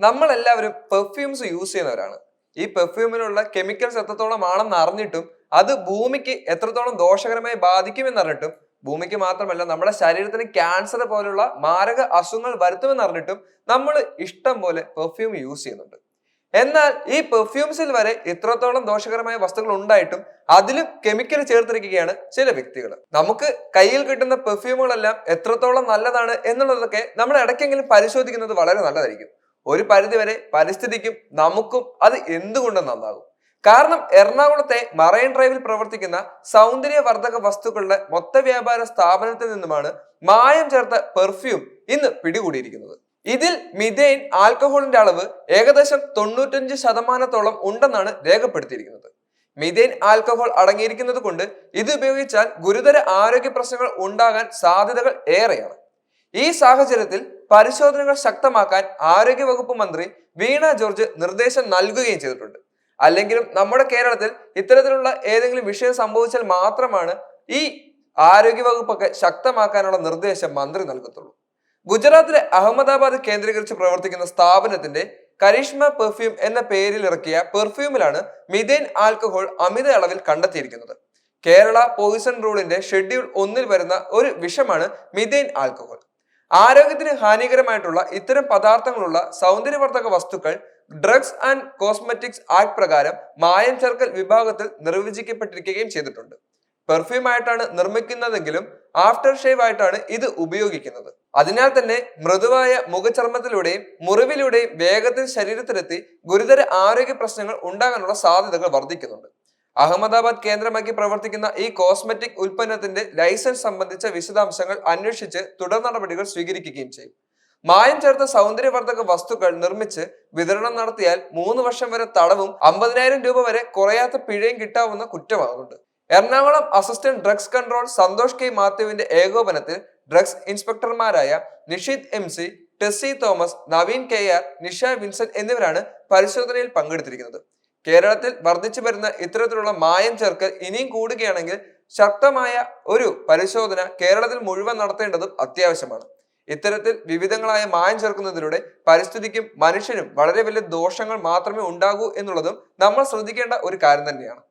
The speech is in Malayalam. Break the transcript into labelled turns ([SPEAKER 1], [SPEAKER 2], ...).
[SPEAKER 1] നമ്മൾ എല്ലാവരും പെർഫ്യൂംസ് യൂസ് ചെയ്യുന്നവരാണ്. ഈ പെർഫ്യൂമിനുള്ള കെമിക്കൽസ് എത്രത്തോളം ആണെന്ന് അറിഞ്ഞിട്ടും അത് ഭൂമിക്ക് എത്രത്തോളം ദോഷകരമായി ബാധിക്കുമെന്ന് അറിഞ്ഞിട്ടും ഭൂമിക്ക് മാത്രമല്ല നമ്മുടെ ശരീരത്തിന് ക്യാൻസർ പോലുള്ള മാരക അസുഖങ്ങൾ വരുത്തുമെന്ന് അറിഞ്ഞിട്ടും നമ്മൾ ഇഷ്ടം പോലെ പെർഫ്യൂം യൂസ് ചെയ്യുന്നുണ്ട്. എന്നാൽ ഈ പെർഫ്യൂംസിൽ വരെ ഇത്രത്തോളം ദോഷകരമായ വസ്തുക്കൾ ഉണ്ടായിട്ടും അതിലും കെമിക്കൽ ചേർത്തിരിക്കുകയാണ് ചില വ്യക്തികൾ. നമുക്ക് കയ്യിൽ കിട്ടുന്ന പെർഫ്യൂമുകളെല്ലാം എത്രത്തോളം നല്ലതാണ് എന്നുള്ളതൊക്കെ നമ്മൾ ഇടയ്ക്കെങ്കിലും പരിശോധിക്കുന്നത് വളരെ നല്ലതായിരിക്കും. ഒരു പരിധിവരെ പരിസ്ഥിതിക്കും നമുക്കും അത് എന്തുകൊണ്ട് നന്നാകും? കാരണം എറണാകുളത്തെ മറൈൻ ഡ്രൈവിൽ പ്രവർത്തിക്കുന്ന സൗന്ദര്യവർദ്ധക വസ്തുക്കളുടെ മൊത്ത വ്യാപാര സ്ഥാപനത്തിൽ നിന്നുമാണ് മായം ചേർത്ത പെർഫ്യൂം ഇന്ന് പിടികൂടിയിരിക്കുന്നത്. ഇതിൽ മിഥേൻ ആൽക്കഹോളിന്റെ അളവ് ഏകദേശം തൊണ്ണൂറ്റഞ്ച് ശതമാനത്തോളം ഉണ്ടെന്നാണ് രേഖപ്പെടുത്തിയിരിക്കുന്നത്. മിഥേൻ ആൽക്കഹോൾ അടങ്ങിയിരിക്കുന്നത് കൊണ്ട് ഇത് ഉപയോഗിച്ചാൽ ഗുരുതര ആരോഗ്യ പ്രശ്നങ്ങൾ ഉണ്ടാകാൻ സാധ്യതകൾ ഏറെയാണ്. ഈ സാഹചര്യത്തിൽ പരിശോധനകൾ ശക്തമാക്കാൻ ആരോഗ്യവകുപ്പ് മന്ത്രി വീണ ജോർജ് നിർദ്ദേശം നൽകുകയും ചെയ്തിട്ടുണ്ട്. അല്ലെങ്കിലും നമ്മുടെ കേരളത്തിൽ ഇത്തരത്തിലുള്ള ഏതെങ്കിലും വിഷയം സംഭവിച്ചാൽ മാത്രമാണ് ഈ ആരോഗ്യവകുപ്പൊക്കെ ശക്തമാക്കാനുള്ള നിർദ്ദേശം മന്ത്രി നൽകത്തുള്ളൂ. ഗുജറാത്തിലെ അഹമ്മദാബാദ് കേന്ദ്രീകരിച്ച് പ്രവർത്തിക്കുന്ന സ്ഥാപനത്തിന്റെ കരിഷ്മ പെർഫ്യൂം എന്ന പേരിൽ ഇറക്കിയ പെർഫ്യൂമിലാണ് മിഥേൻ ആൽക്കഹോൾ അമിത അളവിൽ കണ്ടെത്തിയിരിക്കുന്നത്. കേരള പോയിസൺ റൂളിന്റെ ഷെഡ്യൂൾ ഒന്നിൽ വരുന്ന ഒരു വിഷമാണ് മിഥേൻ ആൽക്കഹോൾ. ആരോഗ്യത്തിന് ഹാനികരമായിട്ടുള്ള ഇത്തരം പദാർത്ഥങ്ങളുള്ള സൗന്ദര്യവർദ്ധക വസ്തുക്കൾ ഡ്രഗ്സ് ആൻഡ് കോസ്മെറ്റിക്സ് ആക്ട് പ്രകാരം മായം ചേർക്കൽ വിഭാഗത്തിൽ നിർവചിക്കപ്പെട്ടിരിക്കുകയും ചെയ്തിട്ടുണ്ട്. പെർഫ്യൂം ആയിട്ടാണ് നിർമ്മിക്കുന്നതെങ്കിലും ആഫ്റ്റർ ഷേവ് ആയിട്ടാണ് ഇത് ഉപയോഗിക്കുന്നത്. അതിനാൽ തന്നെ മൃദുവായ മുഖചർമ്മത്തിലൂടെയും മുറിവിലൂടെയും വേഗത്തിൽ ശരീരത്തിലെത്തി ഗുരുതര ആരോഗ്യ പ്രശ്നങ്ങൾ ഉണ്ടാകാനുള്ള സാധ്യതകൾ വർദ്ധിക്കുന്നുണ്ട്. അഹമ്മദാബാദ് കേന്ദ്രമാക്കി പ്രവർത്തിക്കുന്ന ഈ കോസ്മെറ്റിക് ഉൽപ്പന്നത്തിന്റെ ലൈസൻസ് സംബന്ധിച്ച വിശദാംശങ്ങൾ അന്വേഷിച്ച് തുടർ നടപടികൾ സ്വീകരിക്കുകയും ചെയ്യും. മായം ചേർത്ത സൗന്ദര്യവർദ്ധക വസ്തുക്കൾ നിർമ്മിച്ച് വിതരണം നടത്തിയാൽ മൂന്ന് വർഷം വരെ തടവും അമ്പതിനായിരം രൂപ വരെ കുറയാത്ത പിഴയും കിട്ടാവുന്ന കുറ്റമാകുന്നുണ്ട്. Ernakulam assistant drugs control Santhosh K മാത്യുവിന്റെ ഏകോപനത്തിൽ drugs ഇൻസ്പെക്ടർമാരായ Nisheeth M C Tessy Thomas Naveen K R Nisha Vincent എന്നിവരാണ് പരിശോധനയിൽ പങ്കെടുത്തിരിക്കുന്നത്. കേരളത്തിൽ വർദ്ധിച്ചു വരുന്ന ഇത്തരത്തിലുള്ള മായം ചേർക്കൽ ഇനിയും കൂടുകയാണെങ്കിൽ ശക്തമായ ഒരു പരിശോധന കേരളത്തിൽ മുഴുവൻ നടത്തേണ്ടതും അത്യാവശ്യമാണ്. ഇത്തരത്തിൽ വിവിധങ്ങളായ മായം ചേർക്കുന്നതിലൂടെ പരിസ്ഥിതിക്കും മനുഷ്യനും വളരെ വലിയ ദോഷങ്ങൾ മാത്രമേ ഉണ്ടാകൂ എന്നുള്ളതും നമ്മൾ ശ്രദ്ധിക്കേണ്ട ഒരു കാര്യം തന്നെയാണ്.